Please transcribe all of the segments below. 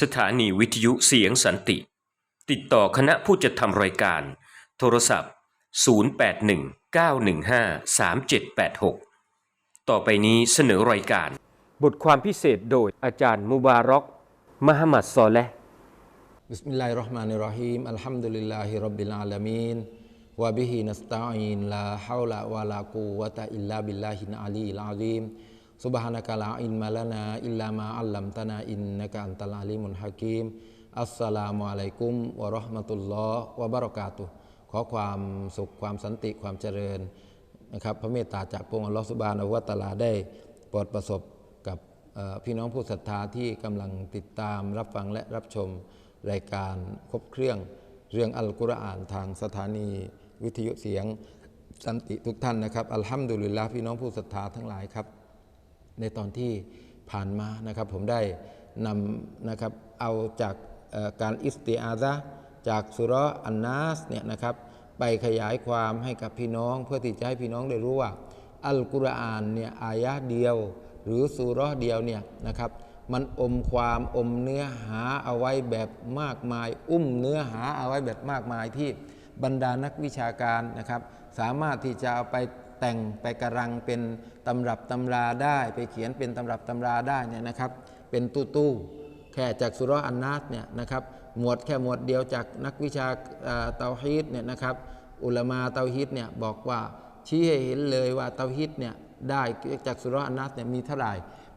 สถานีวิทยุเสียงสันติ ติดต่อคณะผู้จัดทำรายการ โทรศัพท์ 0819153786 ต่อไปนี้เสนอรายการ บทความพิเศษโดยอาจารย์มุบารอกมหมัดซอและบิสมิลลาฮิรราะห์มานิรราะฮีมอัลฮัมดุลิลลาฮิรับบิลอาลามีนวะบิฮินัสตาอินลาฮาวลาวะลากูวะตะอิลลาบิลลาฮินอาลีลอาลีม سبحانك لا علم لنا إلا ما علمتنا إنك أنت العليم الحكيم อัสสลามุอะลัยกุมวะเราะห์มะตุลลอฮ์วะบะเราะกาตุฮ์ขอความสุขความสันติความเจริญนะครับพระเมตตาจากพระองค์อัลลอฮฺสุบานะฮูวะตะอาลาได้โปรดประสบกับเอ่อพี่น้องผู้ศรัทธาที่กำลังติดตามรับฟังและรับชมรายการครบเครื่องเรื่องอัลกุรอานทางสถานีวิทยุเสียงสันติทุกท่านนะครับ อัลฮัมดุลิลลาห์พี่น้องผู้ศรัทธาทั้งหลายครับ ในตอนที่ผ่านมานะครับ ผมได้นำนะครับเอาจากการอิสติอาซะจากสุราะห์อันนาสเนี่ยนะครับไปขยายความให้กับพี่น้อง เพื่อที่จะให้พี่น้องได้รู้ว่า อัลกุรอานเนี่ยอายะเดียว หรือสุราะห์เดียวเนี่ยนะครับมันอมความอมเนื้อหาเอาไว้แบบมากมาย อุ้มเนื้อหาเอาไว้แบบมากมายที่บรรดานักวิชาการนะครับ สามารถที่จะเอาไป แต่งไปกระรังเป็นตำรับตำราได้ ไปเขียนเป็นตำรับตำราได้เนี่ยนะครับ เป็นตู้ตู้ๆแค่จากสุรอันนัสเนี่ยนะครับหมวดแค่หมวดเดียวจากนักวิชาเอ่อเตาฮีดเนี่ยนะครับอุลมาเตาฮีดเนี่ยบอกว่าชี้ให้เห็นเลยว่าเตาฮีดเนี่ยได้จากสุรอันนัสเนี่ยมีเท่าไหร่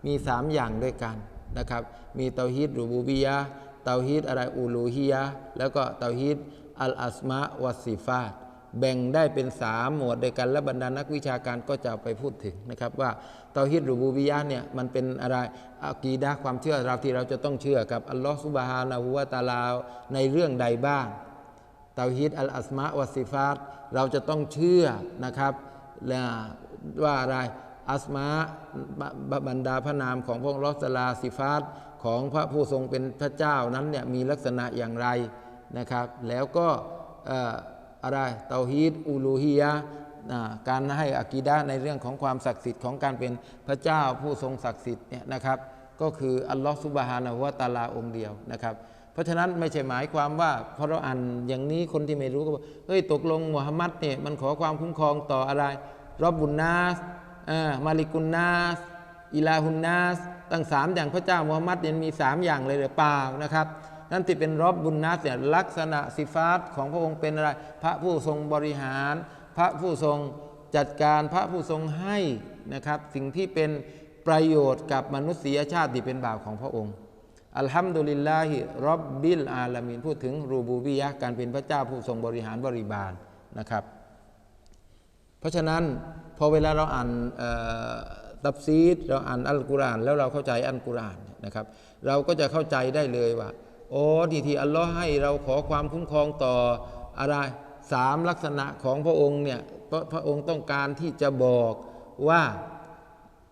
มีสามอย่างด้วยกันนะครับ มีเตาฮีดรูบูบียะเตาฮีดอะไรอูลูฮียะแล้วก็เตาฮีดอัลอัสมาวัสซิฟาต แบ่งได้เป็นสามหมวดด้วยกันและบรรดานักวิชาการก็จะไปพูดถึงนะครับว่าเตาฮิดรูบูบิยะเนี่ยมันเป็นอะไรอากีดะความเชื่อเราที่เราจะต้องเชื่อกับอัลลอฮฺซุบฮานะฮูวะตาลาในเรื่องใดบ้างเตาฮิดอัลอัสมาวัสซิฟาตเราจะต้องเชื่อนะครับว่าอะไรอัสมาบบรรดาพระนามของพระองค์ลอสลาสิฟาตของพระผู้ทรงเป็นพระเจ้านั้นเนี่ยมีลักษณะอย่างไรนะครับ แล้วก็ อะไรเตาฮีดอูลูฮียะห์อ่าการให้อากีดะในเรื่องของความศักดิ์สิทธิ์ของการเป็นพระเจ้าผู้ทรงศักดิ์สิทธิ์เนี่ยนะครับ ก็คืออัลลอฮฺซุบฮานะฮูวะตาลาองค์เดียวนะครับ เพราะฉะนั้นไม่ใช่หมายความว่าเพราะเราอ่านอย่างนี้คนที่ไม่รู้ก็บอกเฮ้ยตกลงมุฮัมมัดเนี่ยมันขอความคุ้มครองต่ออะไรรอบบุญนาสมาลิกุนนาสอิลาฮุนนาสตั้งสามอย่างพระเจ้ามุฮัมมัดเนี่ยมีสามอย่างเลยหรือเปล่านะครับ นั่นที่เป็นรอบบุญนัสเนี่ยลักษณะสิฟาตของพระองค์เป็นอะไร พระผู้ทรงบริหาร พระผู้ทรงจัดการพระผู้ทรงให้นะครับสิ่งที่เป็นประโยชน์กับมนุษยชาติที่เป็นบ่าวของพระองค์ อัลฮัมดุลิลลาฮิรับบิลอาลามีนพูดถึงรูบูบิยะการเป็นพระเจ้าผู้ทรงบริหารบริบาลนะครับ เพราะฉะนั้นพอเวลาเราอ่านตับซีดเราอ่านอัลกุรอานแล้วเราเข้าใจอัลกุรอานนะครับ เราก็จะเข้าใจได้เลยว่า โอ้ที่ที่อัลลอฮ์ให้เราขอความคุ้มครองต่ออะไรสามลักษณะของพระองค์เนี่ยพระพระองค์ต้องการที่จะบอกว่า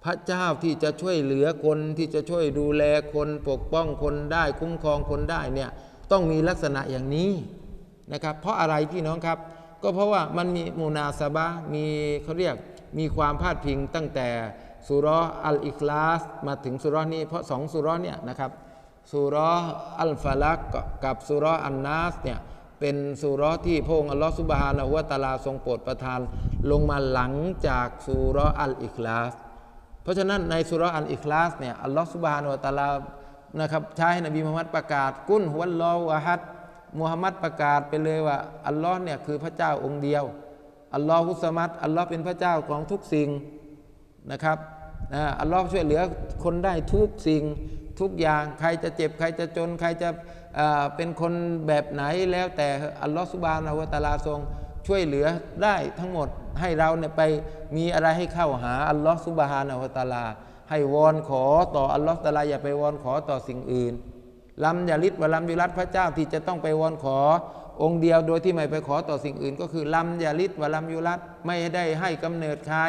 พระเจ้าที่จะช่วยเหลือคนที่จะช่วยดูแลคนปกป้องคนได้ คุ้มครองคนได้เนี่ยต้องมีลักษณะอย่างนี้นะครับ เพราะอะไรพี่น้องครับ ก็เพราะว่ามันมีมูนาซาบะมีเขาเรียกมีความพาดพิงตั้งแต่สุราะห์อัลอิคลาสมาถึงสุราะห์นี้เพราะสองสุราะห์เนี่ยนะครับ สุราะห์อัลฟาลักกับสุราะห์อันนาสเนี่ยเป็นสุราะห์ที่พระองค์อัลลอฮฺซุบฮานะฮูวะตาลาทรงโปรดประทาน ลงมาหลังจากสุราะห์อัลอิคลาส เพราะฉะนั้นในสุราะห์อัลอิคลาสเนี่ยอัลลอฮฺซุบฮานะฮูวะตาลานะครับใช้ให้นบีมุฮัมมัดประกาศ กุนฮุวัลลอฮุอะฮัดมุฮัมมัดประกาศไปเลยว่าอัลลอฮ์เนี่ยคือพระเจ้าองค์เดียวอัลลอฮุสมัดอัลลอฮ์เป็นพระเจ้าของทุกสิ่งนะครับอัลลอฮ์ช่วยเหลือคนได้ทุกสิ่ง ทุกอย่างใครจะเจ็บ ใครจะจน ใครจะเป็นคนแบบไหนแล้วแต่อัลลอฮ์สุบานะฮูวตาลาทรงช่วยเหลือได้ทั้งหมดให้เราเนี่ยไปมีอะไรให้เข้าหาอัลลอฮ์สุบฮานะฮูวตาลา ให้วอนขอต่ออัลลอฮ์ตาลาอย่าไปวอนขอต่อสิ่งอื่นลำยาลิดวะลำยุรัตพระเจ้าที่จะต้องไปวอนขอ องค์เดียวโดยที่ไม่ไปขอต่อสิ่งอื่น ก็คือลำยาลิดวะลำยุรัตไม่ได้ให้กำเนิดใคร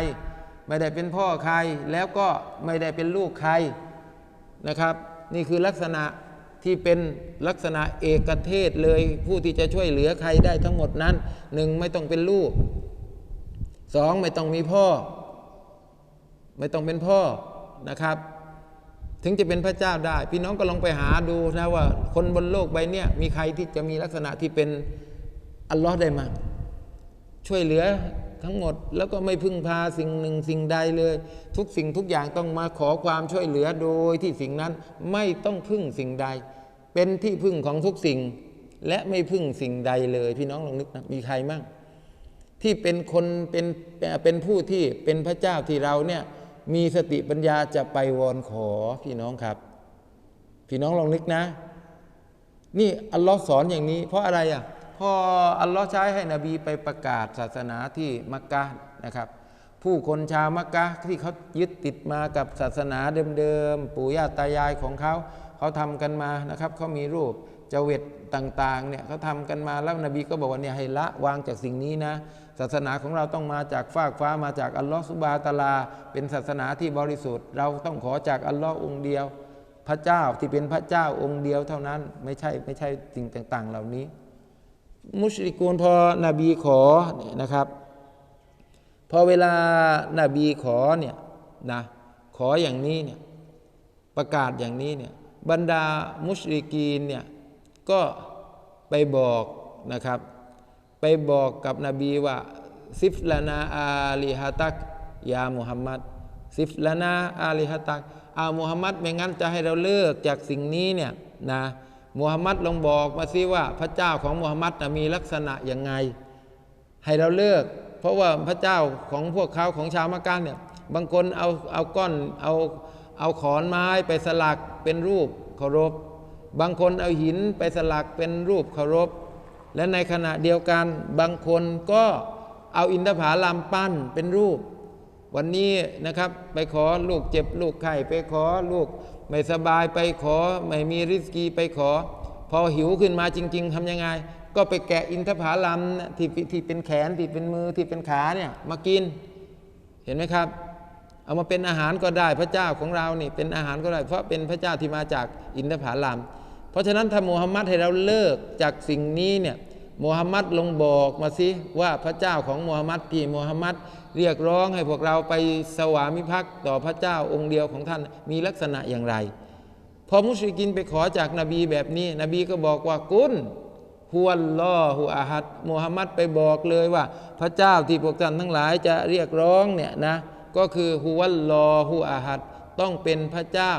ไม่ได้เป็นพ่อใคร แล้วก็ไม่ได้เป็นลูกใคร นะครับ นี่คือลักษณะที่เป็นลักษณะเอกเทศเลยผู้ที่จะช่วยเหลือใครได้ทั้งหมดนั้นหนึ่งไม่ต้องเป็นลูกสองไม่ต้องมีพ่อ ไม่ต้องเป็นพ่อนะครับ ถึงจะเป็นพระเจ้าได้ พี่น้องก็ลองไปหาดูนะว่า คนบนโลกใบเนี้ยมีใครที่จะมีลักษณะที่เป็นอัลลอฮ์ได้มั้งช่วยเหลือ ทั้งหมด แล้วก็ไม่พึ่งพาสิ่งหนึ่งสิ่งใดเลย ทุกสิ่งทุกอย่างต้องมาขอความช่วยเหลือโดยที่สิ่งนั้นไม่ต้องพึ่งสิ่งใด เป็นที่พึ่งของทุกสิ่ง และไม่พึ่งสิ่งใดเลย พี่น้องลองนึกนะมีใครมั่งที่เป็นคนเป็นเป็นผู้ที่เป็นพระเจ้าที่เราเนี่ยมีสติปัญญาจะไปวอนขอพี่น้องครับ พี่น้องลองนึกนะ นี่อัลลอฮ์สอนอย่างนี้ เพราะอะไรอะ พออัลลอฮ์ใช้ให้นบีไปประกาศศาสนาที่มักกะนะครับ ผู้คนชาวมักกะที่เขายึดติดมากับศาสนาเดิมๆปู่ย่าตายายของเขาเขาทำกันมานะครับเขามีรูปเจเวตต่างๆเนี่ยเขาทำกันมาแล้วนบีก็บอกว่าเนี่ยให้ละวางจากสิ่งนี้นะ ศาสนาของเราต้องมาจากฟากฟ้ามาจากอัลลอฮ์สุบาตาลา เป็นศาสนาที่บริสุทธิ์ เราต้องขอจากอัลลอฮ์องค์เดียว พระเจ้าที่เป็นพระเจ้าองค์เดียวเท่านั้นไม่ใช่ไม่ใช่สิ่งต่าง ๆ เหล่านี้ มุชริกูนพอนบีขอเนี่ยนะครับ พอเวลานาบีขอเนี่ยนะขออย่างนี้เนี่ยประกาศอย่างนี้เนี่ยบรรดามุชริกีนเนี่ยก็ไปบอกนะครับ ไปบอกกับนบีว่าซิฟลานาอาลีฮะตักยามุฮัมมัดซิฟลานาอาลีฮะตักอามุฮัมมัดไม่งั้นจะให้เราเลิกจากสิ่งนี้เนี่ยนะ มุฮัมหมัดลองบอกมาสิว่าพระเจ้าของมุฮัมหมัดนะมีลักษณะอยังไง ให้เราเลิกเพราะว่าพระเจ้าของพวกเขาของชาวมักกะเนี่ยบางคนเอาเอาก้อนเอาเอาขอนไม้ไปสลักเป็นรูปเคารพ บางคนเอาหินไปสลักเป็นรูปเคารพ และในขณะเดียวกันบางคนก็เอาอินทผาลัมปั้นเป็นรูป วันนี้นะครับไปขอลูกเจ็บลูกไข้ไปขอลูก ไม่สบายไปขอ ไม่มีริสกีไปขอ พอหิวขึ้นมาจริง ๆทำยังไง ก็ไปแกะอินทผลัมที่ที่เป็นแขนที่เป็นมือที่เป็นขาเนี่ยมากินเห็นไหมครับ เอามาเป็นอาหารก็ได้พระเจ้าของเรานี่เป็นอาหารก็ได้เพราะเป็นพระเจ้าที่มาจากอินทผลัมเพราะฉะนั้นถ้ามูฮัมหมัดให้เราเลิกจากสิ่งนี้เนี่ย มูฮัมหมัดลงบอกมาสิว่าพระเจ้าของมูฮัมหมัดที่มูฮัมหมัดเรียกร้องให้พวกเราไปสวามิภักดิ์ต่อพระเจ้าองค์เดียวของท่านมีลักษณะอย่างไร พอมุชริกินไปขอจากนบีแบบนี้ นบีก็บอกว่ากุนฮุวัลลอฮุอาฮัดมูฮัมหมัดไปบอกเลยว่า พระเจ้าที่พวกท่านทั้งหลายจะเรียกร้องเนี่ยนะก็คือฮุวัลลอฮุอาฮัดต้องเป็นพระเจ้า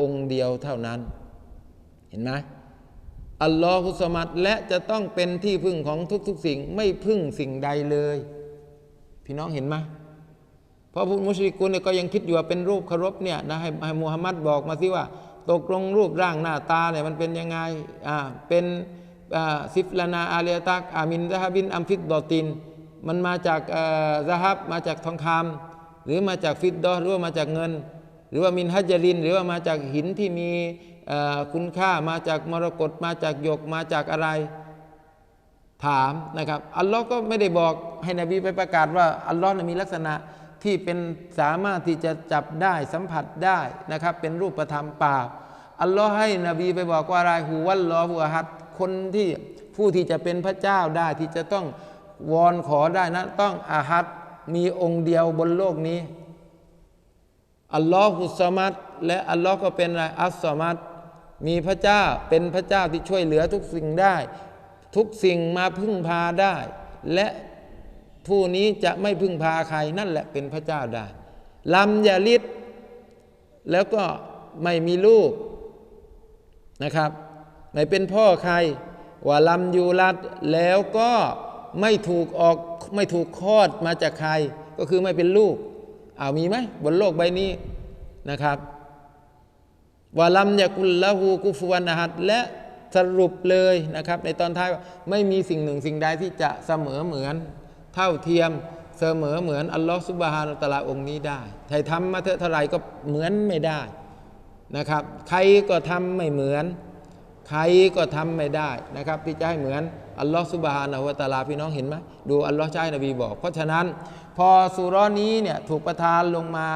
องค์เดียวเท่านั้น เห็นไหม อัลลอฮุสมัดและจะต้องเป็นที่พึ่งของทุก ๆ สิ่งไม่พึ่งสิ่งใดเลย พี่น้องเห็นไหมเพราะพวกมุชริกุนเนี่ยก็ยังคิดอยู่ว่าเป็นรูปเคารพเนี่ยนะให้ให้มูฮัมหมัดบอกมาสิว่า ตกลงรูปร่างหน้าตาเนี่ยมันเป็นยังไงอ่าเป็นซิฟลานาอาเลียตักอามินซะฮับินอัมฟิดดอติน มันมาจากซะฮับมาจากทองคำหรือมาจากฟิดดอหรือว่ามาจากเงิน หรือว่ามินฮัจจริน หรือว่ามาจากหินที่มี คุณค่ามาจากมรกตมาจากหยกมาจากอะไร ถามนะครับ อัลลอฮ์ก็ไม่ได้บอกให้นบีไปประกาศว่าอัลลอฮ์มีลักษณะที่เป็นสามารถที่จะจับได้สัมผัสได้นะครับ เป็นรูปธรรมเปล่าอัลลอฮ์ให้นบีไปบอกว่าอะไรหูวัลลอฮุอะฮัดคนที่ผู้ที่จะเป็นพระเจ้าได้ที่จะต้องวอนขอได้นะต้องอาฮัดมีองค์เดียวบนโลกนี้อัลลอฮุสมัดและอัลลอฮ์ก็เป็นอะไรอัสสมัด มีพระเจ้าเป็นพระเจ้าที่ช่วยเหลือทุกสิ่งได้ ทุกสิ่งมาพึ่งพาได้ และผู้นี้จะไม่พึ่งพาใครนั่นแหละเป็นพระเจ้าได้ลำยาลิดแล้วก็ไม่มีลูกนะครับ ไม่เป็นพ่อใคร ว่าลำยูรัดแล้วก็ไม่ถูกออกไม่ถูกคลอดมาจากใคร ก็คือไม่เป็นลูกอ้าวมีไหมบนโลกใบนี้นะครับ วาลัมยากุลละหูกุฟวานะฮัดและสรุปเลยนะครับ ในตอนท้ายว่าไม่มีสิ่งหนึ่งสิ่งใดที่จะเสมอเหมือน เท่าเทียมเสมอเหมือนอัลลอฮฺสุบฮานุตะลาองค์นี้ได้ใครทำมาเถอะท่าไรก็เหมือนไม่ได้นะครับ ใครก็ทำไม่เหมือน ใครก็ทำไม่ได้นะครับที่จะให้เหมือนอัลลอฮฺสุบฮานะฮุวตะอาลาพี่น้องเห็นไหมดูอัลลอฮ์ใช้นบีบอก เพราะฉะนั้น พอสุร้อนนี้เนี่ยถูกประทานลงมา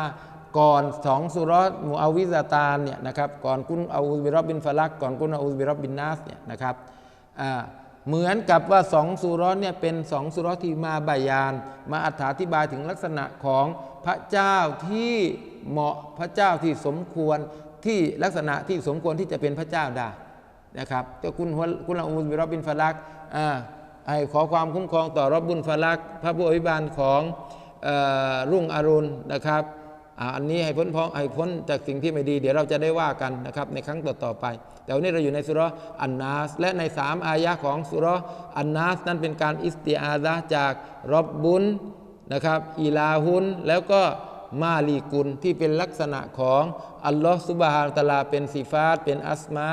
ก่อนสองสุรอมูอาวิซาตานเนี่ยนะครับก่อนกุนอาอุบิรอบบินฟลักก่อนกุนอาอุบิรอบบินนัสเนี่ยนะครับเหมือนกับว่าสองสุรอเนี่ยเป็นสองสุรอที่มาบายาน มาอธิบายถึงลักษณะของพระเจ้าที่เหมาะพระเจ้าที่สมควรที่ลักษณะที่สมควรที่จะเป็นพระเจ้าได้นะครับเจ้าคุณคุณละอูบิรอบบินฟลักอ่าให้ขอความคุ้มครองต่อรอบบุญฟลักพระผู้อภิบาลของออรุ่งอรุณนะครับ อันนี้ให้พ้นพ้องให้พ้นจากสิ่งที่ไม่ดี เดี๋ยวเราจะได้ว่ากันนะครับในครั้งต่อๆไป แต่วันนี้เราอยู่ในสุรอันนาส และในสามอายะของสุรอันนาส นั้นเป็นการอิสติอาซะจากรอบบุญนะครับอีลาหุนแล้วก็ มาลีกุลที่เป็นลักษณะของอัลลอฮ์สุบฮานตะลา เป็นสีฟาตเป็นอัสมา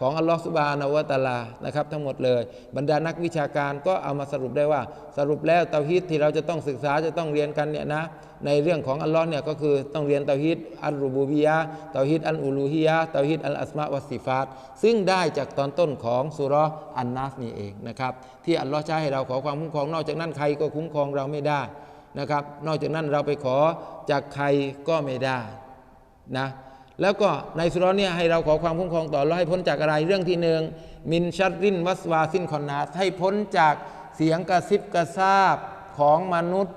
ของอัลลอฮ์สุบฮานาวะตะลานะครับ ทั้งหมดเลย บรรดานักวิชาการก็เอามาสรุปได้ว่า สรุปแล้วเตาฮีดที่เราจะต้องศึกษาจะต้องเรียนกันเนี่ยนะในเรื่องของอัลลอฮ์เนี่ยก็คือต้องเรียนเตาฮีดอัลรูบูบียะเตาฮีดอัลอูลูฮียะเตาฮีดอัลอัสมาวัสซิฟาตซึ่งได้จากตอนต้นของสุราะห์อันนัสนี่เองนะครับที่อัลลอฮ์ใช้ให้เราขอความคุ้มครองนอกจากนั้นใครก็คุ้มครองเราไม่ได้ นะครับ นอกจากนั้นเราไปขอจากใครก็ไม่ได้นะแล้วก็ในสุราะห์เนี่ยให้เราขอความคุ้มครองต่อเราให้พ้นจากอะไรเรื่องที่หนึ่งมินชัดรินวัสวาสินคอนนาสให้พ้นจากเสียงกระซิบกระซาบของมนุษย์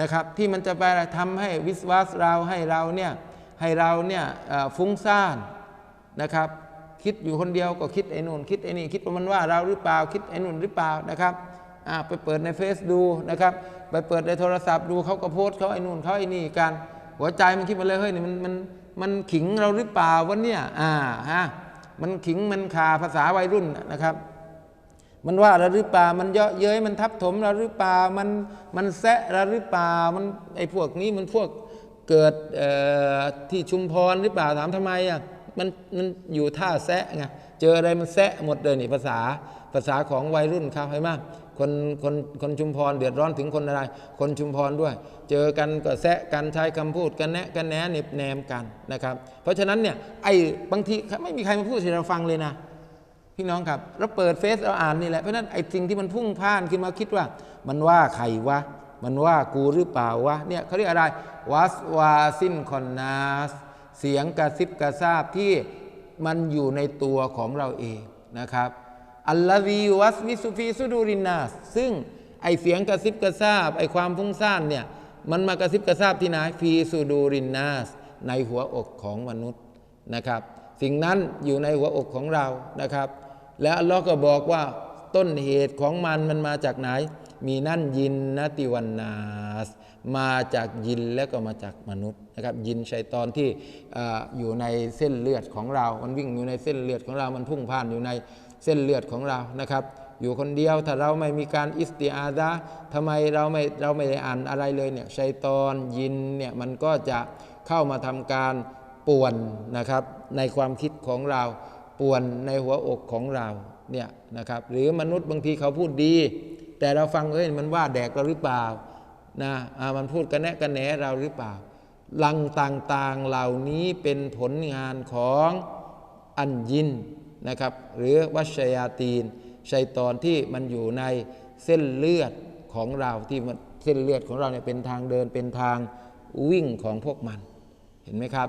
นะครับ ที่มันจะไปทำให้วิสวาสเราให้เราเนี่ยให้เราเนี่ยฟุ้งซ่านนะครับ คิดอยู่คนเดียวก็คิดไอ้นู่นคิดไอ้นี่คิดว่ามันว่าเราหรือเปล่าคิดไอ้นู่นหรือเปล่านะครับไปเปิดในเฟซดูนะครับ ไปเปิดในโทรศัพท์ดูเขาก็โพสเขาไอ้นู่นเขาไอ้นี่กัน หัวใจมันคิดมาเลยเฮ้ยนี่มันมันมันขิงเราหรือเปล่าวะเนี่ยอ่าฮะมันขิงมันคาภาษาวัยรุ่นนะครับ มันว่าเราหรือเปล่ามันเยาะเย้ยมันทับถมเราหรือเปล่ามันมันแซะเราหรือเปล่ามันไอ้พวกนี้มันพวกเกิดที่ชุมพรหรือเปล่าถามทำไมอะมันมันอยู่ท่าแซะไงเจออะไรมันแซะหมดเลยนี่ภาษาภาษาของวัยรุ่นเขาเห็นไหม คนคนคนชุมพรเดือดร้อนถึงคนอะไร คนชุมพรด้วย เจอกันก็แซะกันใช้คำพูดกันแนะกันแหนเน็บแนมกันนะครับ เพราะฉะนั้นเนี่ยไอ้บางทีไม่มีใครมาพูดให้เราฟังเลยนะพี่น้องครับเราเปิดเฟซเราอ่านนี่แหละเพราะฉะนั้นไอ้สิ่งที่มันพุ่งพ่านขึ้นมาคิดว่า มันว่าใครวะมันว่ากูหรือเปล่าวะเนี่ยเขาเรียกอะไรวัสวาซินคอนนาสเสียงกระซิบกระซาบที่มันอยู่ในตัวของเราเองนะครับ อัลลอฮีวัสวิสุฟีสุดูรินนาสซึ่งไอเสียงกระซิบกระซาบไอความฟุ้งซ่านเนี่ยมันมากระซิบกระซาบที่ไหนฟีสุดูรินนาสในหัวอกของมนุษย์นะครับ สิ่งนั้นอยู่ในหัวอกของเรานะครับ และอัลลอฮ์ก็บอกว่าต้นเหตุของมันมันมาจากไหน มีนั่นยินนติวันนาส มาจากยินและก็มาจากมนุษย์นะครับ ยินชัยตอนที่อ่อยู่ในเส้นเลือดของเรา มันวิ่งอยู่ในเส้นเลือดของเรา มันพุ่งผ่านอยู่ใน เส้นเลือดของเรานะครับ อยู่คนเดียวถ้าเราไม่มีการอิสติอาดะทำไมเราไม่เราไม่ได้อ่านอะไรเลยเนี่ยชัยตอนยินเนี่ยมันก็จะเข้ามาทำการป่วนนะครับ ในความคิดของเราป่วนในหัวอกของเราเนี่ยนะครับหรือมนุษย์บางทีเขาพูดดี แต่เราฟังเฮ้ยมันว่าแดกเราหรือเปล่านะอ่ามันพูดกันแนะกันแหนเราหรือเปล่า ลังต่างๆเหล่านี้เป็นผลงานของอันยิน นะครับ หรือวัชยาตีน ชัยตอนที่มันอยู่ในเส้นเลือดของเราที่มันเส้นเลือดของเราเนี่ยเป็นทางเดินเป็นทางวิ่งของพวกมัน เห็นไหมครับ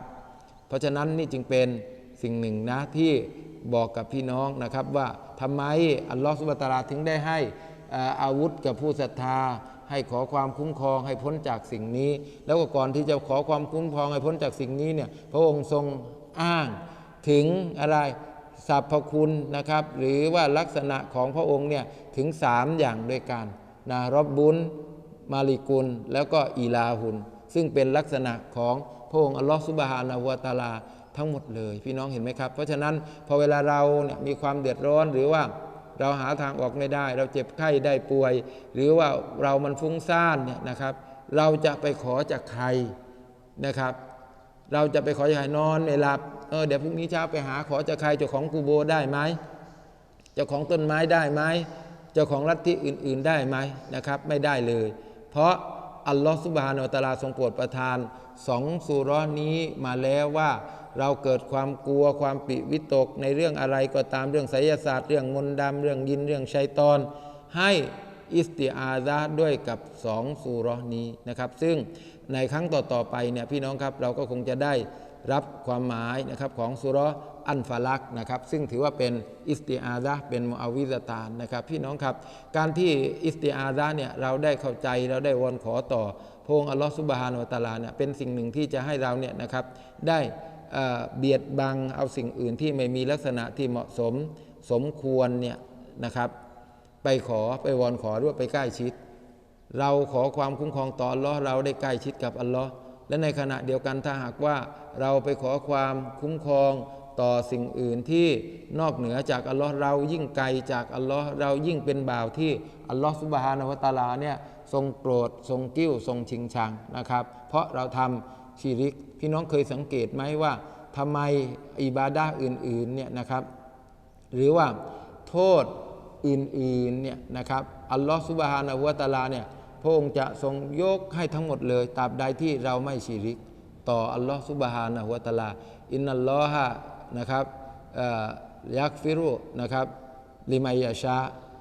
เพราะฉะนั้นนี่จึงเป็นสิ่งหนึ่งนะที่บอกกับพี่น้องนะครับว่าทำไมอัลลอฮฺสุบตาราถึงได้ให้อาอาวุธกับผู้ศรัทธา ให้ขอความคุ้มครองให้พ้นจากสิ่งนี้ แล้วก็ก่อนที่จะขอความคุ้มครองให้พ้นจากสิ่งนี้เนี่ยพระองค์ทรงอ้างถึงอะไร สรรพคุณนะครับ หรือว่าลักษณะของพระองค์เนี่ยถึงสามอย่างด้วยกันนะรบบุญมาลิกุล แล้วก็อีลาหุน ซึ่งเป็นลักษณะของพระองค์อัลลอฮฺสุบฮานาวะตาลาทั้งหมดเลยพี่น้องเห็นไหมครับ เพราะฉะนั้นพอเวลาเราเนี่ยมีความเดือดร้อนหรือว่าเราหาทางออกไม่ได้ เราเจ็บไข้ได้ป่วย หรือว่าเรามันฟุ้งซ่านเนี่ยนะครับ เราจะไปขอจากใครนะครับ เราจะไปขอจากใครนอนไม่หลับเออเดี๋ยวพรุ่งนี้เช้าไปหาขอจากใครเจ้าของกูโบได้ไหมเจ้าของต้นไม้ได้ไหมเจ้าของลัฐทธิอื่น ๆได้ไหมนะครับ ไม่ได้เลย เพราะอัลลอฮฺสุบฮานาอัลตาลาทรงโปรดประทานสองสุราะห์นี้มาแล้วว่าเราเกิดความกลัวความปิวิตกในเรื่องอะไรก็ตามเรื่องไสยศาสตร์เรื่องมนต์ดำเรื่องยินเรื่องชัยตอน ให้อิสติอาซาด้วยกับสองสุราะห์นี้นะครับ ซึ่ง ในครั้งต่อๆไปเนี่ยพี่น้องครับเราก็คงจะได้รับความหมายนะครับของสุรอันฟาลักนะครับซึ่งถือว่าเป็นอิสติอาซะเป็นมอาวิซาตานนะครับ พี่น้องครับ การที่อิสติอาซะเนี่ยเราได้เข้าใจเราได้วอนขอต่อพระองค์อัลลอฮฺสุบฮานาอัลตะอาลาเนี่ยเป็นสิ่งหนึ่งที่จะให้เราเนี่ยนะครับได้เเบียดบังเอาสิ่งอื่นที่ไม่มีลักษณะที่เหมาะสมสมควรเนี่ยนะครับ ไปขอไปวอนขอหรือไปใกล้ชิด เราขอความคุ้มครองต่ออัลลอฮ์เราได้ใกล้ชิดกับอัลลอฮ์และในขณะเดียวกันถ้าหากว่าเราไปขอความคุ้มครองต่อสิ่งอื่นที่นอกเหนือจากอัลลอฮ์เรายิ่งไกลจากอัลลอฮ์เรายิ่งเป็นบ่าวที่อัลลอฮ์สุบฮานะฮูวะตาลาเนี่ยทรงโกรธทรงกิ้วทรงชิงชังนะครับ เพราะเราทำชีริก พี่น้องเคยสังเกตไหมว่าทำไมอิบาดาอื่นๆเนี่ยนะครับ หรือว่าโทษอื่นๆเนี่ยนะครับอัลลอฮฺสุบฮานะฮูวะตาลาเนี่ย พระองค์จะทรงยกให้ทั้งหมดเลยตราบใดที่เราไม่ชีริก ต่ออัลลอฮฺสุบฮานะฮูวะตาลา อินนัลลอฮะนะครับอ่อยักฟิรุนะครับ ลิมัยยาชา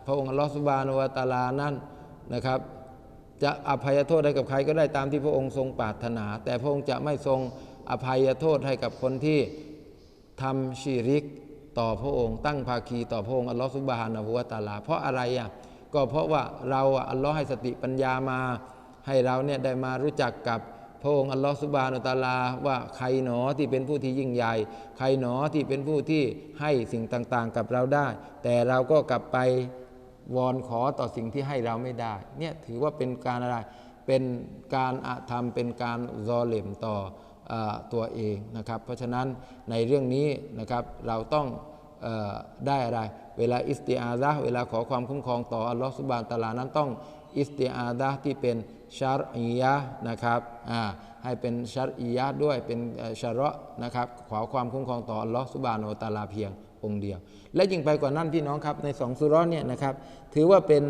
พระองค์อัลลอฮฺสุบฮานะฮูวะตาลานั้นนะครับ จะอภัยโทษให้กับใครก็ได้ตามที่พระองค์ทรงปรารถนา แต่พระองค์จะไม่ทรงอภัยโทษให้กับคนที่ทำชีริกต่อพระองค์ ตั้งภาคีต่อพระองค์อัลลอฮฺสุบฮานะฮูวะตาลา เพราะอะไรอะ ก็เพราะว่าเราอัลลอฮ์ให้สติปัญญามา ให้เราเนี่ยได้มารู้จักกับพระองค์อัลลอฮฺสุบานะฮูวะตาลาว่าใครหนอที่เป็นผู้ที่ยิ่งใหญ่ ใครหนอที่เป็นผู้ที่ให้สิ่งต่างๆ กับเราได้ แต่เราก็กลับไปวอนขอต่อสิ่งที่ให้เราไม่ได้ เนี่ยถือว่าเป็นการอะไร เป็นการอาธรรม เป็นการรอเหลมต่ออ่อตัวเองนะครับ เพราะฉะนั้นในเรื่องนี้นะครับเราต้อง ได้อะไร เวลาอิสติอาซะเวลาขอความคุ้มครองต่ออัลลอฮฺสุบานตะอาลานั้นต้องอิสติอาซะที่เป็นชาร์อียะนะครับให้เป็นชาร์อียะด้วยเป็นชาระนะครับขอความคุ้มครองต่ออัลลอฮฺสุบานตะอาลาเพียงองค์เดียว และยิ่งไปกว่านั้นพี่น้องครับในสองสุราะห์เนี่ยนะครับถือว่าเป็น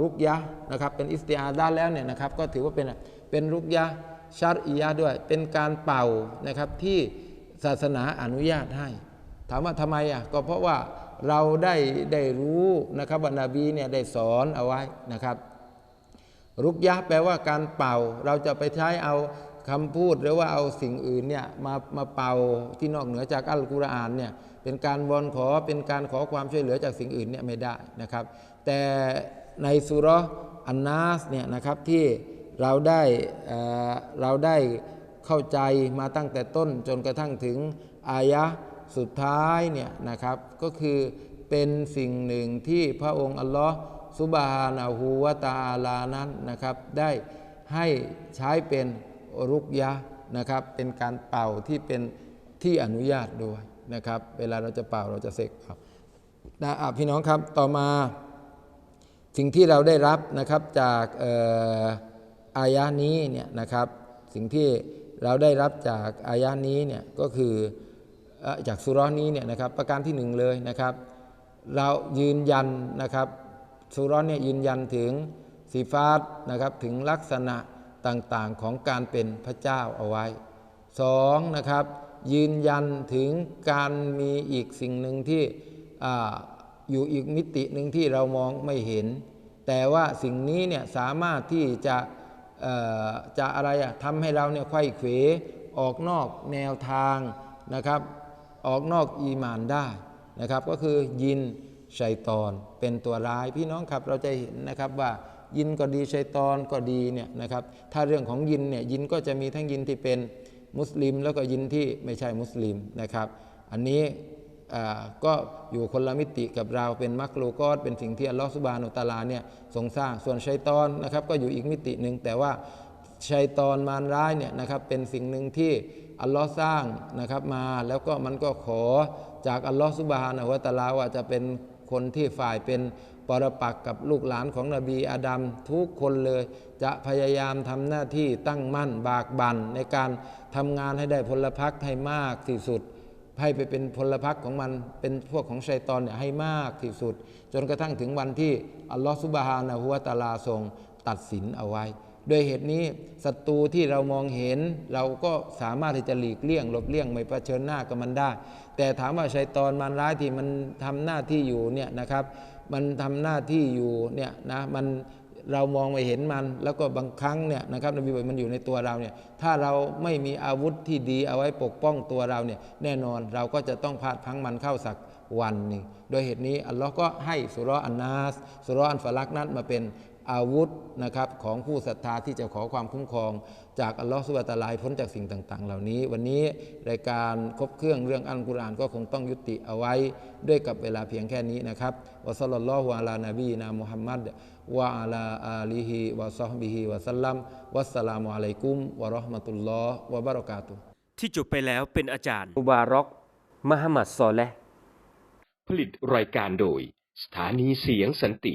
รุกยะนะครับเป็นอิสติอาซะแล้วเนี่ยนะครับก็ถือว่าเป็นเป็นรุกยะชาร์อียะด้วย เป็นการเป่านะครับที่ศาสนาอนุญาตให้ ถามว่าทำไมอะก็เพราะว่าเราได้ได้รู้นะครับว่านาบีเนี่ยได้สอนเอาไว้นะครับ รุกยะแปลว่าการเป่า เราจะไปใช้เอาคำพูดหรือว่าเอาสิ่งอื่นเนี่ยมามาเป่าที่นอกเหนือจากอัลกุรอานเนี่ยเป็นการวอนขอเป็นการขอความช่วยเหลือจากสิ่งอื่นเนี่ยไม่ได้นะครับ แต่ในสุร์อันนาสเนี่ยนะครับที่เราได้เราได้เข้าใจมาตั้งแต่ต้นจนกระทั่งถึงอายะ สุดท้ายเนี่ยนะครับก็คือเป็นสิ่งหนึ่งที่พระองค์อัลลอฮ์ซุบฮานะฮูวะตาลานั้นนะครับ ได้ให้ใช้เป็นรุกยะนะครับ เป็นการเป่าที่เป็นที่อนุญาตด้วยนะครับ เวลาเราจะเป่าเราจะเสกเป่านะพี่น้องครับต่อมาสิ่งที่เราได้รับนะครับจากออายะนี้เนี่ยนะครับ สิ่งที่เราได้รับจากอายะนี้เนี่ยก็คือ จากสุราะห์นี้เนี่ยนะครับประการที่หนึ่งเลยนะครับ เรายืนยันนะครับสุราะห์เนี่ยยืนยันถึงสีฟ้านะครับถึงลักษณะต่างๆของการเป็นพระเจ้าเอาไว้สองนะครับยืนยันถึงการมีอีกสิ่งหนึ่งที่ออยู่อีกมิติหนึ่งที่เรามองไม่เห็น แต่ว่าสิ่งนี้เนี่ยสามารถที่จะจะอะไรอะทำให้เราเนี่ยไขว้เขวออกนอกแนวทางนะครับ ออกนอกอีมานได้นะครับ ก็คือยินชัยตอนเป็นตัวร้ายพี่น้องครับเราจะเห็นนะครับว่ายินก็ดีชัยตอนก็ดีเนี่ยนะครับถ้าเรื่องของยินเนี่ยยินก็จะมีทั้งยินที่เป็นมุสลิม แล้วก็ยินที่ไม่ใช่มุสลิมนะครับ อันนี้ก็อยู่คนละมิติกับเราเป็นมักลูกอดเป็นสิ่งที่อัลลอฮฺสุบานุตาลาเนี่ยทรงสร้างส่วนชัยตอนนะครับก็อยู่อีกมิติหนึ่งแต่ว่าชัยตอนมารร้ายเนี่ยนะครับเป็นสิ่งหนึ่งที่ อัลลอฮ์สร้างนะครับมาแล้วก็มันก็ขอจากอัลลอฮ์สุบฮานะวะตะอาลาว่าจะเป็นคนที่ฝ่ายเป็นปรปักกับลูกหลานของนบีอาดัมทุกคนเลย จะพยายามทำหน้าที่ตั้งมั่นบากบั่นในการทำงานให้ได้ผลพักให้มากที่สุดให้ไปเป็นพลพรรคของมันเป็นพวกของชัยตอนเนี่ยให้มากที่สุด จนกระทั่งถึงวันที่อัลลอฮฺสุบฮานะฮูวะตะอาลาทรงตัดสินเอาไว้ ดยเหตุนี้ศัตรูที่เรามองเห็น เราก็สามารถที่จะหลีกเลี่ยง หลบเลี่ยงไม่เผชิญหน้ากับมันได้ แต่ถามว่าชัยตอนมันร้ายที่มันทำหน้าที่อยู่เนี่ยนะครับ มันทำหน้าที่อยู่เนี่ยนะมันเรามองไม่เห็นมัน แล้วก็บางครั้งเนี่ยนะครับนบีบอกมันอยู่ในตัวเราเนี่ยถ้าเราไม่มีอาวุธที่ดีเอาไว้ปกป้องตัวเราเนี่ยแน่นอนเราก็จะต้องพลาดพังมันเข้าสักวันหนึ่งโดยเหตุนี้อัลลอฮ์ก็ให้สุราะห์อันนาสสุราะห์อันฟาลักนั้นมาเป็น อาวุธนะครับของผู้ศรัทธาที่จะขอความคุ้มครอง จากอัลลอฮฺสุบะตะลายพ้นจากสิ่งต่าง ๆ เหล่านี้ วันนี้รายการครบเครื่องเรื่องอัลกุรอานก็คงต้องยุติเอาไว้ด้วยกับเวลาเพียงแค่นี้นะครับวะซัลลัลลอฮุอะลานบีนามุฮัมมัดวะอะลาอาลีฮิวะซอฮบิฮิวะสัลลัมวัสสลามุอะลัยกุมวะเราะห์มะตุลลอฮ์วะบะเราะกาตุฮ์ที่จบไปแล้วเป็นอาจารย์มุบารอกมหมัดซอและห์ผลิตรายการโดย สถานีเสียงสันติ